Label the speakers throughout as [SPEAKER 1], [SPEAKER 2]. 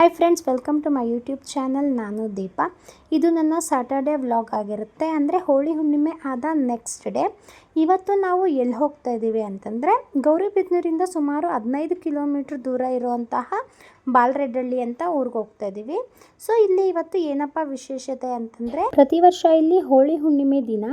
[SPEAKER 1] Hi friends welcome to my YouTube channel ನಾನು ದೀಪಾ ಇದು ನನ್ನ ಸ್ಯಾಟರ್ಡೇ ವ್ಲಾಗ್ ಆಗಿರುತ್ತೆ. ಅಂದರೆ ಹೋಳಿ ಹುಣ್ಣಿಮೆ ಆದ ನೆಕ್ಸ್ಟ್ ಡೇ ಇವತ್ತು ನಾವು ಎಲ್ಲಿ ಹೋಗ್ತಾ ಇದ್ದೀವಿ ಅಂತಂದರೆ ಗೌರಿಬಿದ್ನೂರಿಂದ ಸುಮಾರು ಹದಿನೈದು ಕಿಲೋಮೀಟ್ರ್ ದೂರ ಇರುವಂತಹ ಬಾಲ್ರೆಡ್ಡಳ್ಳಿ ಅಂತ ಊರಿಗೆ ಹೋಗ್ತಾ ಇದ್ದೀವಿ ಸೊ ಇಲ್ಲಿ ಇವತ್ತು ಏನಪ್ಪ ವಿಶೇಷತೆ ಅಂತಂದರೆ ಪ್ರತಿ ವರ್ಷ ಇಲ್ಲಿ ಹೋಳಿ ಹುಣ್ಣಿಮೆ ದಿನ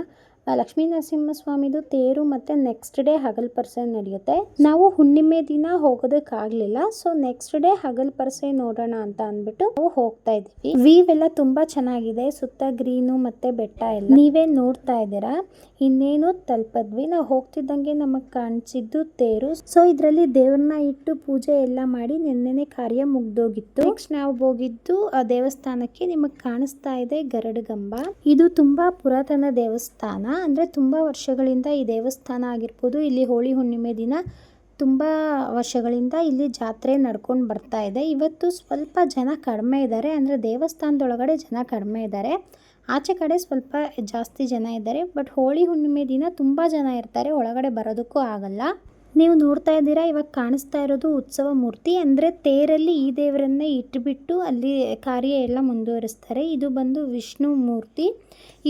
[SPEAKER 1] ಲಕ್ಷ್ಮೀ ನರಸಿಂಹಸ್ವಾಮಿದು ತೇರು ಮತ್ತು ನೆಕ್ಸ್ಟ್ ಡೇ ಹಗಲ್ ಪರ್ಸೆ ನಡೆಯುತ್ತೆ. ನಾವು ಹುಣ್ಣಿಮೆ ದಿನ ಹೋಗೋದಕ್ಕಾಗಲಿಲ್ಲ ಸೊ ನೆಕ್ಸ್ಟ್ ಡೇ ಹಗಲ್ ಪರ್ಸೆ ನೋಡೋಣ ಅಂತ ಅಂದ್ಬಿಟ್ಟು ನಾವು ಹೋಗ್ತಾ ಇದ್ದೀವಿ. ವೀವ್ ಎಲ್ಲ ತುಂಬಾ ಚೆನ್ನಾಗಿದೆ, ಸುತ್ತ ಗ್ರೀನು ಮತ್ತೆ ಬೆಟ್ಟ ಎಲ್ಲ. ನೀವೇ ನೋಡ್ತಾ ಇದ್ದೀರಾ? ಇನ್ನೇನು ತಲುಪದ್ವಿ. ನಾವು ಹೋಗ್ತಿದ್ದಂಗೆ ನಮಗೆ ಕಾಣಿಸಿದ್ದು ತೇರು. ಸೊ ಇದರಲ್ಲಿ ದೇವ್ರನ್ನ ಇಟ್ಟು ಪೂಜೆ ಎಲ್ಲ ಮಾಡಿ ನಿನ್ನೆನೆ ಕಾರ್ಯ ಮುಗ್ದೋಗಿತ್ತು. ನೆಕ್ಸ್ಟ್ ನಾವು ಹೋಗಿದ್ದು ಆ ದೇವಸ್ಥಾನಕ್ಕೆ ನಿಮಗೆ ಕಾಣಿಸ್ತಾ ಇದೆ ಗರಡಗಂಬ. ಇದು ತುಂಬಾ ಪುರಾತನ ದೇವಸ್ಥಾನ. ಅಂದ್ರೆ ತುಂಬ ವರ್ಷಗಳಿಂದ ಈ ದೇವಸ್ಥಾನ ಆಗಿರ್ಬೋದು, ಇಲ್ಲಿ ಹೋಳಿ ಹುಣ್ಣಿಮೆ ದಿನ ತುಂಬ ವರ್ಷಗಳಿಂದ ಇಲ್ಲಿ ಜಾತ್ರೆ ನಡ್ಕೊಂಡು ಬರ್ತಾ ಇದೆ. ಇವತ್ತು ಸ್ವಲ್ಪ ಜನ ಕಡಿಮೆ ಇದ್ದಾರೆ ಅಂದರೆ ದೇವಸ್ಥಾನದೊಳಗಡೆ ಜನ ಕಡಿಮೆ ಇದ್ದಾರೆ ಆಚೆ ಕಡೆ ಸ್ವಲ್ಪ ಜಾಸ್ತಿ ಜನ ಇದ್ದಾರೆ ಬಟ್ ಹೋಳಿ ಹುಣ್ಣಿಮೆ ದಿನ ತುಂಬ ಜನ ಇರ್ತಾರೆ, ಒಳಗಡೆ ಬರೋದಕ್ಕೂ ಆಗಲ್ಲ. ನೀವು ನೋಡ್ತಾ ಇದ್ದೀರಾ, ಇವಾಗ ಕಾಣಿಸ್ತಾ ಇರೋದು ಉತ್ಸವ ಮೂರ್ತಿ. ಅಂದರೆ ತೇರಲ್ಲಿ ಈ ದೇವರನ್ನೇ ಇಟ್ಟುಬಿಟ್ಟು ಅಲ್ಲಿ ಕಾರ್ಯ ಎಲ್ಲ ಮುಂದುವರಿಸ್ತಾರೆ. ಇದು ಬಂದು ವಿಷ್ಣು ಮೂರ್ತಿ.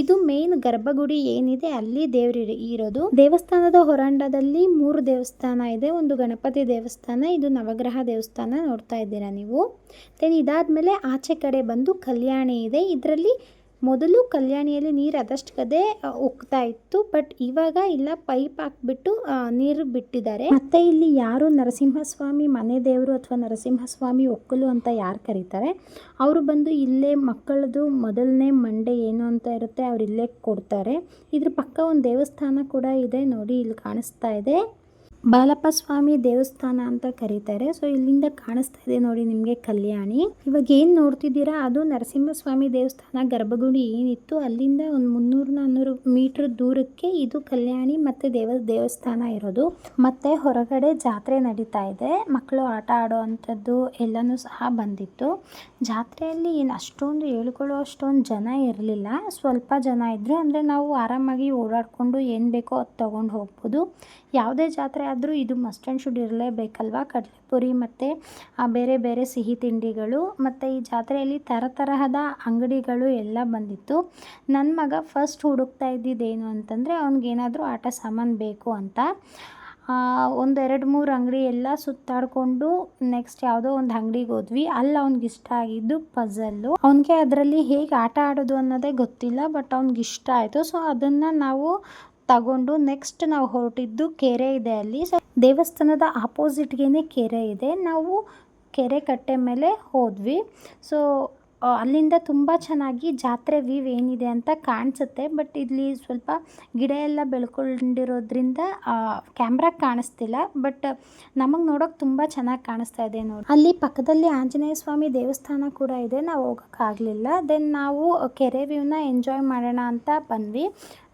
[SPEAKER 1] ಇದು ಮೇನ್ ಗರ್ಭಗುಡಿ ಏನಿದೆ, ಅಲ್ಲಿ ದೇವರು ಇರೋದು. ದೇವಸ್ಥಾನದ ಹೊರಾಂಡದಲ್ಲಿ ಮೂರು ದೇವಸ್ಥಾನ ಇದೆ. ಒಂದು ಗಣಪತಿ ದೇವಸ್ಥಾನ, ಇದು ನವಗ್ರಹ ದೇವಸ್ಥಾನ ನೋಡ್ತಾ ಇದ್ದೀರಾ ನೀವು. ದೆನ್ ಇದಾದ್ಮೇಲೆ ಆಚೆ ಕಡೆ ಬಂದು ಕಲ್ಯಾಣಿ ಇದೆ. ಇದರಲ್ಲಿ ಮೊದಲು ಕಲ್ಯಾಣಿಯಲ್ಲಿ ನೀರು ಅದಷ್ಟಕ್ಕದೇ ಉಕ್ತಾ ಇತ್ತು, ಬಟ್ ಇವಾಗ ಇಲ್ಲ, ಪೈಪ್ ಹಾಕ್ಬಿಟ್ಟು ನೀರು ಬಿಟ್ಟಿದ್ದಾರೆ. ಮತ್ತೆ ಇಲ್ಲಿ ಯಾರು ನರಸಿಂಹಸ್ವಾಮಿ ಮನೆ ದೇವರು ಅಥವಾ ನರಸಿಂಹಸ್ವಾಮಿ ಒಕ್ಕಲು ಅಂತ ಯಾರು ಕರೀತಾರೆ? ಅವರು ಬಂದು ಇಲ್ಲೇ ಮಕ್ಕಳದು ಮೊದಲನೇ ಮಂಡೆ ಏನು ಅಂತ ಇರುತ್ತೆ ಅವ್ರು ಇಲ್ಲೇ ಕೊಡ್ತಾರೆ. ಇದ್ರ ಪಕ್ಕ ಒಂದು ದೇವಸ್ಥಾನ ಕೂಡ ಇದೆ, ನೋಡಿ ಇಲ್ಲಿ ಕಾಣಿಸ್ತಾ ಇದೆ. ಬಾಲಪ್ಪ ಸ್ವಾಮಿ ದೇವಸ್ಥಾನ ಅಂತ ಕರೀತಾರೆ. ಸೊ ಇಲ್ಲಿಂದ ಕಾಣಿಸ್ತಾ ಇದೆ ನೋಡಿ ನಿಮಗೆ ಕಲ್ಯಾಣಿ. ಇವಾಗ ಏನು ನೋಡ್ತಿದ್ದೀರಾ? ಅದು ನರಸಿಂಹಸ್ವಾಮಿ ದೇವಸ್ಥಾನ ಗರ್ಭಗುಡಿ ಏನಿತ್ತು, ಅಲ್ಲಿಂದ ಒಂದು ಮುನ್ನೂರು ನಾನ್ನೂರು ಮೀಟರ್ ದೂರಕ್ಕೆ ಇದು ಕಲ್ಯಾಣಿ ಮತ್ತು ದೇವ, ದೇವಸ್ಥಾನ ಇರೋದು. ಮತ್ತೆ ಹೊರಗಡೆ ಜಾತ್ರೆ ನಡೀತಾ ಇದೆ. ಮಕ್ಕಳು ಆಟ ಆಡೋ ಅಂಥದ್ದು ಎಲ್ಲನೂ ಸಹ ಬಂದಿತ್ತು. ಜಾತ್ರೆಯಲ್ಲಿ ಏನು ಅಷ್ಟೊಂದು ಹೇಳ್ಕೊಳ್ಳೋ ಅಷ್ಟೊಂದು ಜನ ಇರಲಿಲ್ಲ. ಸ್ವಲ್ಪ ಜನ ಇದ್ದರು ಅಂದರೆ ನಾವು ಆರಾಮಾಗಿ ಓಡಾಡಿಕೊಂಡು ಏನು ಬೇಕೋ ಅದು ತೊಗೊಂಡು ಹೋಗ್ಬೋದು. ಯಾವುದೇ ಜಾತ್ರೆ ಆದರೂ ಇದು ಮಸ್ಟ್ ಆ್ಯಂಡ್ ಶುಡ್ ಇರಲೇಬೇಕಲ್ವಾ? ಕಡಲೆಪುರಿ ಮತ್ತು ಬೇರೆ ಬೇರೆ ಸಿಹಿ ತಿಂಡಿಗಳು ಮತ್ತು ಈ ಜಾತ್ರೆಯಲ್ಲಿ ಥರ ತರಹದ ಅಂಗಡಿಗಳು ಎಲ್ಲ ಬಂದಿತ್ತು. ನನ್ನ ಮಗ ಫಸ್ಟ್ ಹುಡುಕ್ತಾ ಇದ್ದಿದ್ದೇನು ಅಂತಂದರೆ ಅವ್ನಿಗೇನಾದರೂ ಆಟ ಸಾಮಾನು ಬೇಕು ಅಂತ. ಒಂದೆರಡು ಮೂರು ಅಂಗಡಿ ಎಲ್ಲ ಸುತ್ತಾಡಿಕೊಂಡು ನೆಕ್ಸ್ಟ್ ಯಾವುದೋ ಒಂದು ಅಂಗಡಿಗೆ ಹೋದ್ವಿ. ಅಲ್ಲಿ ಅವ್ನಿಗೆ ಇಷ್ಟ ಆಗಿದ್ದು ಪಝಲ್ಲು ಅವನಿಗೆ ಅದರಲ್ಲಿ ಹೇಗೆ ಆಟ ಆಡೋದು ಅನ್ನೋದೇ ಗೊತ್ತಿಲ್ಲ ಬಟ್ ಅವ್ನಿಗೆ ಇಷ್ಟ ಆಯಿತು. ಸೊ ಅದನ್ನು ನಾವು ತಗೊಂಡು ನೆಕ್ಸ್ಟ್ ನಾವು ಹೊರಟಿದ್ದು ಕೆರೆ ಇದೆ ಅಲ್ಲಿ. ಸೊ ದೇವಸ್ಥಾನದ ಆಪೋಸಿಟ್ಗೇ ಕೆರೆ ಇದೆ. ನಾವು ಕೆರೆ ಕಟ್ಟೆ ಮೇಲೆ ಹೋದ್ವಿ. ಸೊ ಅಲ್ಲಿಂದ ತುಂಬ ಚೆನ್ನಾಗಿ ಜಾತ್ರೆ ವ್ಯೂ ಏನಿದೆ ಅಂತ ಕಾಣಿಸುತ್ತೆ. ಬಟ್ ಇಲ್ಲಿ ಸ್ವಲ್ಪ ಗಿಡ ಎಲ್ಲ ಬೆಳ್ಕೊಂಡಿರೋದ್ರಿಂದ ಕ್ಯಾಮ್ರಾ ಕಾಣಿಸ್ತಿಲ್ಲ. ಬಟ್ ನಮಗೆ ನೋಡೋಕೆ ತುಂಬ ಚೆನ್ನಾಗಿ ಕಾಣಿಸ್ತಾ ಇದೆ ನೋಡಿ. ಅಲ್ಲಿ ಪಕ್ಕದಲ್ಲಿ ಆಂಜನೇಯ ಸ್ವಾಮಿ ದೇವಸ್ಥಾನ ಕೂಡ ಇದೆ. ನಾವು ಹೋಗೋಕ್ಕಾಗಲಿಲ್ಲ ದೆನ್ ನಾವು ಕೆರೆ ವ್ಯೂನ ಎಂಜಾಯ್ ಮಾಡೋಣ ಅಂತ ಬಂದ್ವಿ.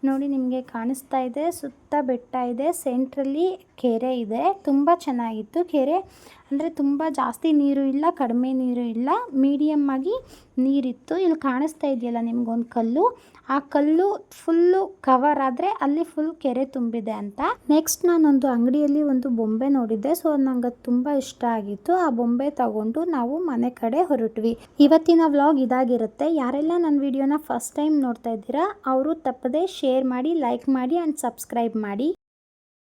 [SPEAKER 1] ನೋಡಿ ನಿಮಗೆ ಕಾಣಿಸ್ತಾ ಇದೆ, ಸುತ್ತ ಬೆಟ್ಟ ಇದೆ ಸೆಂಟ್ರಲ್ಲಿ ಕೆರೆ ಇದೆ. ತುಂಬ ಚೆನ್ನಾಗಿತ್ತು ಕೆರೆ. ಅಂದರೆ ತುಂಬ ಜಾಸ್ತಿ ನೀರು ಇಲ್ಲ, ಕಡಿಮೆ ನೀರು ಇಲ್ಲ. ಮೀಡಿಯಮ್ ಆಗಿ ನೀರಿತ್ತು. ಇಲ್ಲಿ ಕಾಣಿಸ್ತಾ ಇದೆಯಲ್ಲ ನಿಮ್ಗೊಂದು ಕಲ್ಲು. ಆ ಕಲ್ಲು ಫುಲ್ಲು ಕವರ್ ಆದರೆ ಅಲ್ಲಿ ಫುಲ್ ಕೆರೆ ತುಂಬಿದೆ ಅಂತ. ನೆಕ್ಸ್ಟ್ ನಾನೊಂದು ಅಂಗಡಿಯಲ್ಲಿ ಒಂದು ಬೊಂಬೆ ನೋಡಿದ್ದೆ. ಸೊ ನಂಗೆ ತುಂಬ ಇಷ್ಟ ಆಗಿತ್ತು. ಆ ಬೊಂಬೆ ತಗೊಂಡು ನಾವು ಮನೆ ಕಡೆ ಹೊರಟ್ವಿ. ಇವತ್ತಿನ ವ್ಲಾಗ್ ಇದಾಗಿರುತ್ತೆ. ಯಾರೆಲ್ಲ ನನ್ನ ವಿಡಿಯೋನ ಫಸ್ಟ್ ಟೈಮ್ ನೋಡ್ತಾ ಇದ್ದೀರಾ, ಅವರು ತಪ್ಪದೆ ಶೇರ್ ಮಾಡಿ ಲೈಕ್ ಮಾಡಿ ಆ್ಯಂಡ್ ಸಬ್ಸ್ಕ್ರೈಬ್ ಮಾಡಿ.